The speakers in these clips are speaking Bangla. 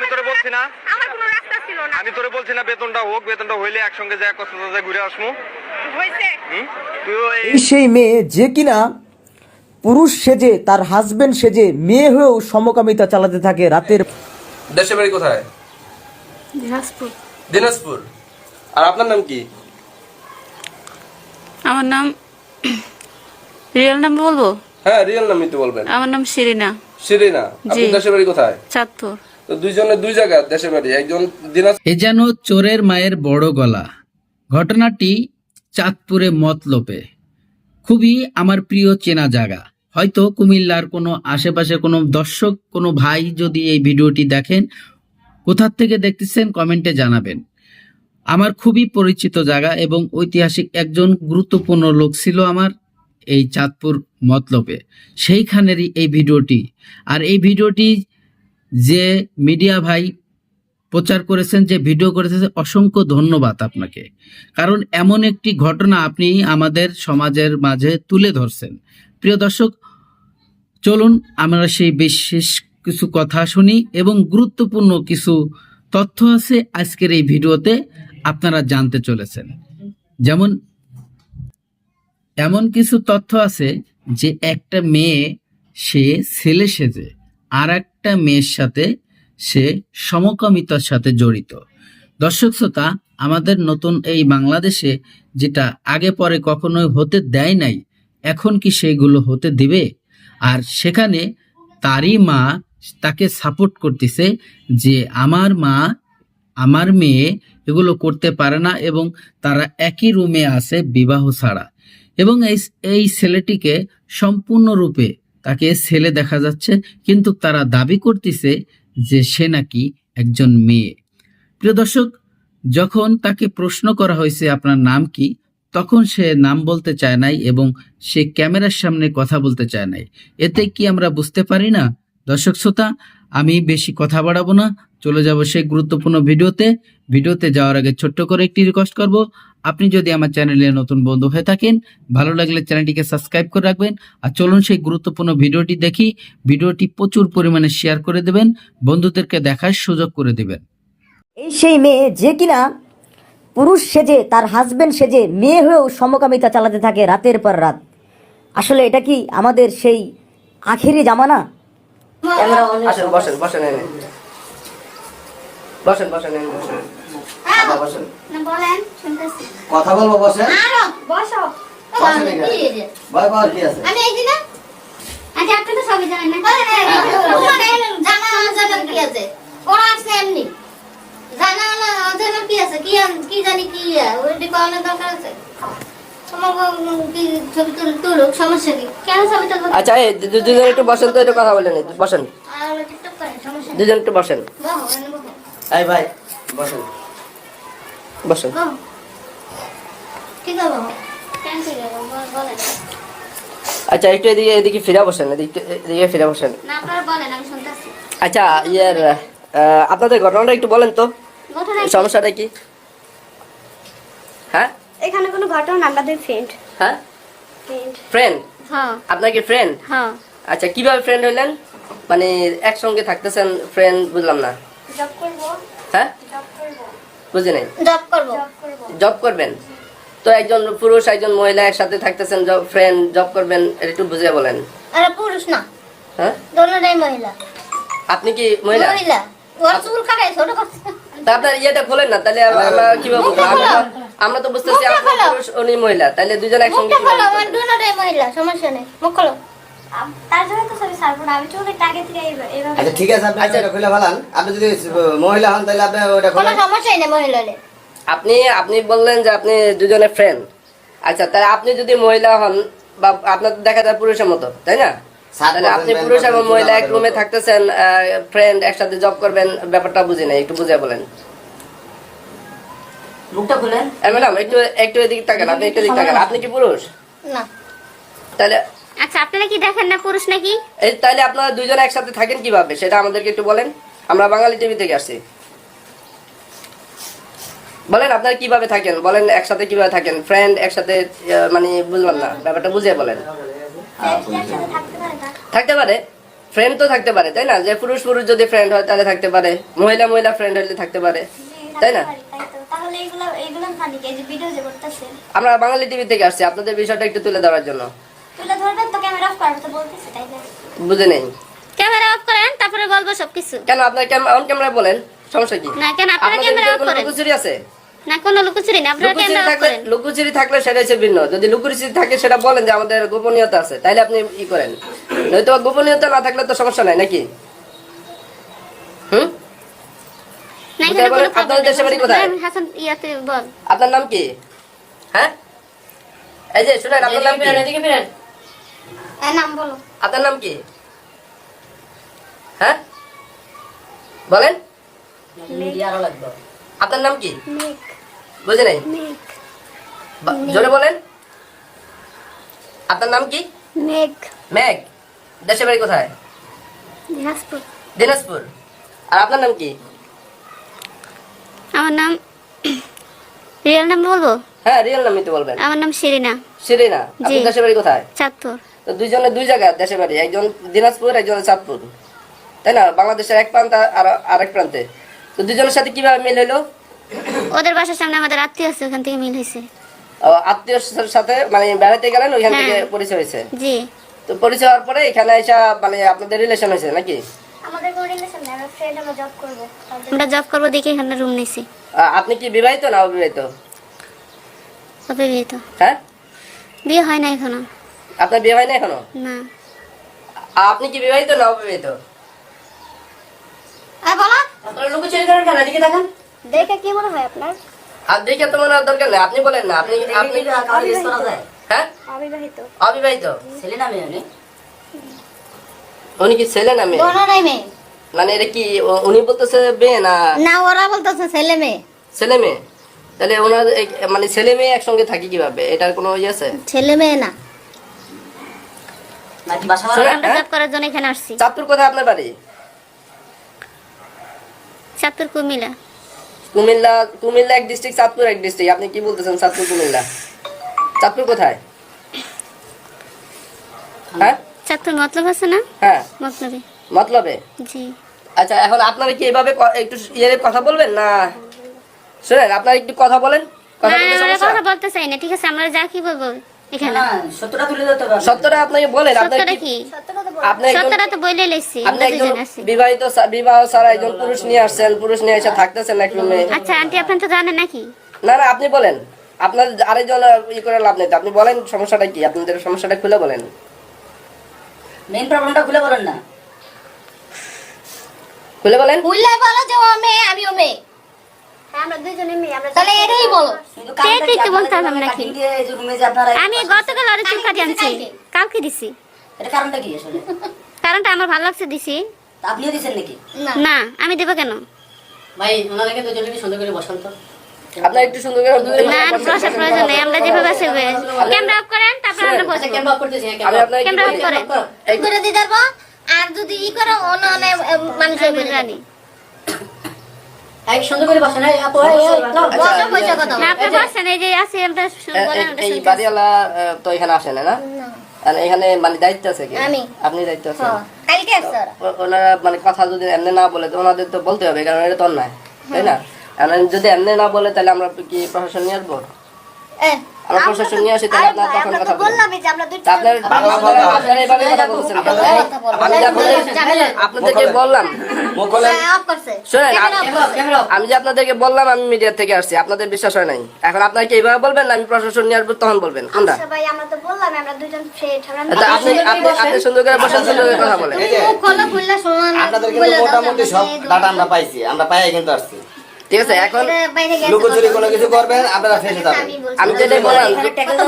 আমি তোরে বলছি না। আমার কোনো রাস্তা ছিল না। আমি তোরে বলছি না বেতনটা হোক বেতনটা হইলে একসঙ্গে যায় কক্সবাজার ঘুরে আসব হয়েছে হুম? এই সেই মেয়ে যে কিনা পুরুষ সেজে তার হাজবেন্ড সেজে মেয়ে হয়েও সমকামিতা চালাতে থাকে রাতের দেশের বাড়ি কোথায়? দিনাজপুর। দিনাজপুর। আর আপনার নাম কি? আমার নাম রিয়েল নাম বলব? হ্যাঁ রিয়েল নামই তো বলবেন। আমার নাম শিরিনা। শিরিনা আপনি জি। দেশের বাড়ি কোথায়? চাঁদপুর। তো দুইজনের দুই জায়গা, দেশের বাড়ি। একজন এ যেন চোরের মায়ের বড় গলা। ঘটনাটি চাঁদপুরে মতলবে। খুবই আমার প্রিয় চেনা জায়গা। হয়তো কুমিল্লার কোনো আশেপাশে কোনো দর্শক, কোনো ভাই যদি এই ভিডিওটি দেখেন, কোথার থেকে দেখতেছেন কমেন্টে জানাবেন। আমার খুবই পরিচিত জায়গা এবং ঐতিহাসিক একজন গুরুত্বপূর্ণ লোক ছিল আমার এই চাঁদপুর মতলবে। সেইখানেরই এই ভিডিওটি। আর এই ভিডিওটি যে মিডিয়া ভাই প্রচার করেছেন, যে ভিডিও করেছেন, অসংখ্য ধন্যবাদ আপনাকে। কারণ এমন একটি ঘটনা আপনি আমাদের সমাজের মাঝে তুলে ধরছেন। প্রিয় দর্শক, চলুন আমরা সেই বিশেষ কিছু কথা শুনি এবং গুরুত্বপূর্ণ কিছু তথ্য আছে আজকের এই ভিডিওতে আপনারা জানতে চলেছেন। যেমন, এমন কিছু তথ্য আছে যে একটা মেয়ে, সে ছেলে সেজে। আর একটা মেয়ের সাথে সে সমকামিতার সাথে জড়িত। দর্শক শ্রোতা, আমাদের নতুন এই বাংলাদেশে যেটা আগে পরে কখনোই হতে দেয় নাই, এখন কি সেগুলো হতে দিবে? আর সেখানে তারই মা তাকে সাপোর্ট করতেছে যে আমার মা, আমার মেয়ে এগুলো করতে পারে না এবং তারা একই রুমে আছে বিবাহ ছাড়া। এবং এই এই ছেলেটিকে সম্পূর্ণরূপে তাকে ছেলে দেখা যাচ্ছে, কিন্তু তারা দাবি করতেছে যে সে নাকি একজন মেয়ে। প্রিয় দর্শক, যখন তাকে প্রশ্ন করা হয়েছে আপনার নাম কি, তখন সে নাম বলতে চায় নাই এবং সে ক্যামেরার সামনে কথা বলতে চায় নাই। এতে কি আমরা বুঝতে পারি না? দর্শক, শ্রোতা আমি বেশি কথা বাড়াবো না। চলে যাব সেই গুরুত্বপূর্ণ ভিডিওতে। ভিডিওতে যাওয়ার আগে ছোট্ট করে একটি রিকোয়েস্ট করব। আপনি যদি আমার চ্যানেলে নতুন বন্ধু হয়ে থাকেন, ভালো লাগলে চ্যানেলটিকে সাবস্ক্রাইব করে রাখবেন। আর চলুন সেই গুরুত্বপূর্ণ ভিডিওটি দেখি। ভিডিওটি প্রচুর পরিমাণে শেয়ার করে দেবেন। বন্ধুদেরকে দেখার সুযোগ করে দেবেন। এই সেই মেয়ে যে কিনা পুরুষ সেজে, তার হাজবেন্ড সেজে মেয়ে হয়েও সমকামিতা চালাতে থাকে রাতের পর রাত। আসলে এটা কি আমাদের সেই আখেরি জামানা? আসেন বসেন বসেন এনে বসেন বসেন এনে বসেন। আবার বসেন। বলেন শুনতেছি। কথা বলব বসেন? বসো। বসেন আমি এই দিনা আজ আপনি তো সবই জানেন না। জানা জানা কি আছে? ওরা আসছে এমনি। জানা না কি আছে? কি কি জানি কি ওই দিকে অনেক দরকার আছে। আচ্ছা এই দুজন একটু বসেন তো একটু কথা বলেন বসেন। দুজন একটু বসেন। এই ভাই বসেন। বসেন। আচ্ছা একটু এদিকে এদিকে ফিরে বসেন এদিকে এদিকে ফিরে বসেন। আচ্ছা ইয়ের আপনাদের ঘটনাটা একটু বলেন তো। সমস্যাটা কি? হ্যাঁ? এখানে কোনো ঘটনা না, আমাদের ফ্রেন্ড হ্যাঁ? ফ্রেন্ড ফ্রেন্ড হ্যাঁ। আপনার কি ফ্রেন্ড হ্যাঁ। আচ্ছা কীভাবে ফ্রেন্ড হইলেন মানে একসঙ্গে থাকতেছেন ফ্রেন্ড বুঝলাম না। জব করব। হ্যাঁ? জব করব। বুঝি নাই? জব করব। জব করবেন? তো একজন পুরুষ একজন মহিলা একসাথে থাকতেছেন জব ফ্রেন্ড জব করবেন এটা একটু বুঝিয়ে বলেন। আরে পুরুষ না। হ্যাঁ? দোনোটাই মহিলা। আপনি কি মহিলা? মহিলা। ওর চুল কাটাই ছোট করছে। তা আপনার ইয়েটা খোলেন না তাহলে আমরা কীভাবে? আমরা- তো বুঝতেছি আপনি পুরুষ উনি মহিলা তাহলে দুজন একসঙ্গে মুখটা খোলো আমার দোনোটাই মহিলা সমস্যা নেই। মুখ খোলো। তার জন্য তো সবই সারবো না। আমি চুলের টাকে থেকে এইভাবে আচ্ছা ঠিক আছে আপনি এটা খুলে ফেলান। আপনি যদি মহিলা হন তাহলে আপনি ওটা কোনো খুলে সমস্যাই নেই মহিলা হলে। আপনি আপনি বললেন যে আপনি দুজনের ফ্রেন্ড আচ্ছা তাহলে আপনি যদি মহিলা হন বা আপনার তো দেখা যায় পুরুষের মতো তাই না? আপনি পুরুষ এবং মহিলা এক চুল রুমে থাকতেছেন ফ্রেন্ড একসাথে জব করবেন ব্যাপারটা বুঝি নাই একটু বুঝে বলেন। মুখটা খুলেন। ম্যাডাম একটু একটু এদিকে তাকান আপনি একটু এদিকে তাকান। আপনি কি পুরুষ? না। তাহলে আচ্ছা আপনারা কি দেখেন না পুরুষ নাকি? এই তাহলে আপনারা দুজন একসাথে থাকেন কীভাবে? সেটা আমাদেরকে একটু বলেন। আমরা বাঙালি টিভি থেকে আসছি। বলেন আপনারা কীভাবে থাকেন? বলেন একসাথে কীভাবে থাকেন? ফ্রেন্ড একসাথে মানে বুঝলাম না। ব্যাপারটা বুঝিয়ে বলেন। একসাথে থাকতে পারে। না থাকতে পারে ফ্রেন্ড তো থাকতে পারে তাই না? যে পুরুষ পুরুষ যদি ফ্রেন্ড হয় তাহলে থাকতে পারে। মহিলা মহিলা ফ্রেন্ড হলে থাকতে পারে। তাই না? করতেছে? আমরা বাঙালি টিভি থেকে আসছি আপনাদের বিষয়টা একটু তুলে ধরার জন্য। তুলে ধরবেন তো ক্যামেরা অফ করার তো বলতেছে তাই না? বুঝে নেই। ক্যামেরা অফ করেন তারপরে বলব সবকিছু। কেন আপনার অন ক্যামেরা বলেন সমস্যা কি? না কেন আপনারা ক্যামেরা অফ করেন? লুকোচুরি আছে? না কোনো লুকোচুরি না আপনারা ক্যামেরা অফ থাকলে করেন। লুকোচুরি থাকলে সেটা হচ্ছে ভিন্ন। যদি লুকোচুরি থাকে সেটা বলেন যে আমাদের গোপনীয়তা আছে। তাইলে আপনি ই করেন? নয়তো গোপনীয়তা না থাকলে তো সমস্যা নাই নাকি? হুম? বাড়ি কোথায়? হাসান ইয়াতে বল। আপনার নাম কি? হ্যাঁ? এই যে শুনেন আপনার নাম কি? এর নাম বলো। আপনার নাম কি? হ্যাঁ? বলেন। আপনার নাম কি? বুঝে নাই? জোরে বলেন। আপনার নাম কি? মেঘ। মেঘ। দেশের বাড়ি কোথায়? দিনাজপুর। দিনাজপুর। আর আপনার নাম কি? আমার নাম রিয়েল নাম বলব? হ্যাঁ রিয়েল নামই তো বলবেন। আমার নাম শিরিনা শিরিনা আপনি দেশের বাড়ি কোথায়? চাঁদপুর। তো দুইজনে দুই জায়গায় দেশের বাড়ি একজন দিনাজপুর একজন চাঁদপুর। তাই না? বাংলাদেশের এক প্রান্ত আর আরেক প্রান্তে। তো দুজনের সাথে কীভাবে মিল হলো ওদের বাসার সামনে আমাদের আত্মীয় আছে ওখান থেকে মিল হয়েছে। আত্মীয় সাথে মানে বেড়াতে গেলেন ওইখান থেকে হ্যাঁ। পরিচয় হয়েছে? জি। তো পরিচয় হওয়ার পরে এখানে এসে মানে আপনাদের রিলেশন হয়েছে নাকি? আমাদের কোনো রিলেশন নেই আমরা ফ্রেন্ড আমরা জব করব। আমরা জব করব দেখে এখানে রুম নিয়েছি। আ- আপনি কি বিবাহিত না অবিবাহিত? অবিবাহিত। হ্যাঁ? বিয়ে হয় না এখনও। আপনার বিয়ে হয় না এখনও? না। আপনি কি বিবাহিত না অবিবাহিত? এই বলো। আপনারা করেন কেন? এদিকে দেখেন দেখে কি মনে হয় আপনার? আর দেখে তো মনে হয় দরকার নেই। আপনি বলেন না আপনি আপনি হ্যাঁ? অবিবাহিত। অবিবাহিত। উনি? কি ছেলে না মেয়ে? মেয়ে। মানে এটা কি উনি বলতেছে মেয়ে না? না ওরা বলতেছে ছেলে মেয়ে। ছেলে মেয়ে? তাহলে ওনার মানে ছেলে মেয়ে একসঙ্গে থাকি কীভাবে? এটার কোনো ইয়ে আছে? ছেলে মেয়ে না। হ্যাঁ? জব করার জন্য এখানে আসছি। চাঁদপুর কোথায় আপনার বাড়ি? চাঁদপুর কুমিল্লা। কুমিল্লা কুমিল্লা এক ডিস্ট্রিক্ট চাঁদপুর এক ডিস্ট্রিক্ট আপনি কি বলতেছেন চাঁদপুর কুমিল্লা? চাঁদপুর কোথায়? হ্যাঁ? চাঁদপুর মতলব আছে না? হ্যাঁ। মতলবে মতলবে? জি। আচ্ছা এখন আপনারা কি এভাবে ক- একটু ইয়ে কথা বলবেন না? শুনেন আপনারা একটু কথা বলেন। কথা বলতে চাই না ঠিক আছে আমরা যা কি বলব বিবাহিত বিবাহ ছাড়া একজন পুরুষ নিয়ে আসছেন পুরুষ নিয়ে এসে থাকতেছেন এক রুমে আচ্ছা আন্টি আপনি তো জানেন নাকি? না না আপনি বলেন। আপনার আরেকজন ই করে লাভ নেই তো। আপনি বলেন সমস্যাটা কি? আপনাদের সমস্যাটা খুলে বলেন। মেইন প্রবলেমটা খুলে বলেন না। খুলে বলেন। বুঝলে বলো যে ও মেয়ে হ্যাঁ, মেয়ে নাকি? আমি গতকাল অরে চুল কাটি আনছি। কালকে? দিছি। কারণটা কি আসলে? কারণটা আমার ভালো লাগছে দিছি। আপনিও দিচ্ছেন নাকি? না। না আমি দেবো কেন? ভাই ওনাদেরকে দুজনকে সুন্দর করে বসান তো। আপনার একটু সুন্দর করে না আর প্রয়োজন নেই আমরা যেভাবে আছে ক্যামেরা অফ করেন তারপর আমরা বসবো। ক্যামেরা অফ করতেছি ক্যামেরা আপনাকে কি ক্যামেরা অফ করেন। করে। দিতে পারব আর যদি ই করো অন্য অনেক মানুষ জানি। এই সুন্দর করে বসান আপু এই, এই, নাও। বসো বসে কথা আপনি বসেন এই যে আছে আমরা শু- এ- বলেন এ- আমরা এই বাড়িওয়ালা তো এখানে আসে না আর এখানে মানে দায়িত্ব আছে কি? আমি। আপনি দায়িত্ব আছে। হ্যাঁ, কালকে ওনারা মানে কথা যদি এমনি না বলে তো ওনাদের তো বলতে হবে কারণ এটা তো অন্যায় তাই না? যদি এমনি না বলে তাহলে আমরা কি প্রশাসন নিয়ে আসব? এ, আমরা প্রশাসন নিয়ে আসি তাহলে আপনার তখন কথা বলবেন। আপনাদেরকে বললাম। হ্যাঁ। আমি যে আপনাদেরকে বললাম আমি মিডিয়া থেকে আসছি আপনাদের বিশ্বাস হয় নাই। এখন আপনারা কি এইভাবে বলবেন না আমি প্রশাসন নিয়ে আসব তখন বলবেন। কোনটা সবাই আমরা তো বললাম আমরা দুজন ফ্রেন্ড আমরা আচ্ছা, আপনি আপনি আপনি সুন্দর করে বসেন সুন্দর করে কথা বলেন। আপনাদের মোটামুটি সব ডাটা আমরা পাইছি আমরা পাই কিন্তু আসছি। ঠিক আছে এখন বাইরে গেছে লুকোচুরি কোনো কিছু করবেন আপনারা ফেসে যাবেন। আমি যেটাই বললাম এখানে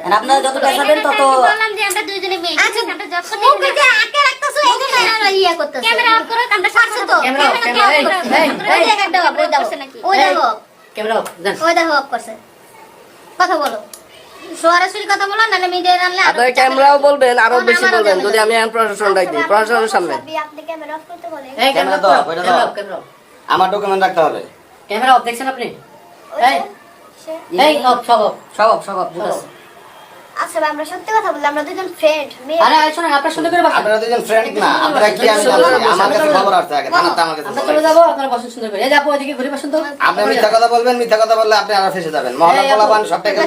হ্যাঁ, আপনারা যত পেশাবেন তত আচ্ছা, আছে, আমরা জব করতে মুখে যে আঁকে রাখতেছো, এই জন্য আমরা ইয়ে। কথা বলো। সরাসরি কথা বলো নাহলে মিডিয়া আনলে আরও ক্যামেরাও বলবেন আরও বেশি বলবেন যদি আমি এখন প্রশাসন ডাক প্রশাসনের সামনে। আপনি ক্যামেরা অফ করতে বলেন। এই ক্যামেরা ক্যামেরা দাও, দাও ওইটা দাও। অফ ক্যামেরা অফ আমার ডকুমেন্ট রাখতে হবে। ক্যামেরা অফ দেখছেন আপনি? এই। এই অফ সব সব সব অফ দুটো আছে। আচ্ছা ভাই আমরা সত্যি কথা বলি আমরা দুজন ফ্রেন্ড আরে আরে শোনেন আপনার করে বসেন। আপনারা দুজন ফ্রেন্ড না আপনারা কি আমি আমার কাছে খবর আসছে আগে থানাতে আমার কাছে আমরা চলে আসছে। যাব আপনারা বসেন সুন্দর করে। এই যে ওইদিকে ঘুরে বসেন তো। আপনি মিথ্যা কথা বলবেন মিথ্যা কথা বললে আপনি আরও ফেসে যাবেন। মহল্লা পোলাপান সব টাকা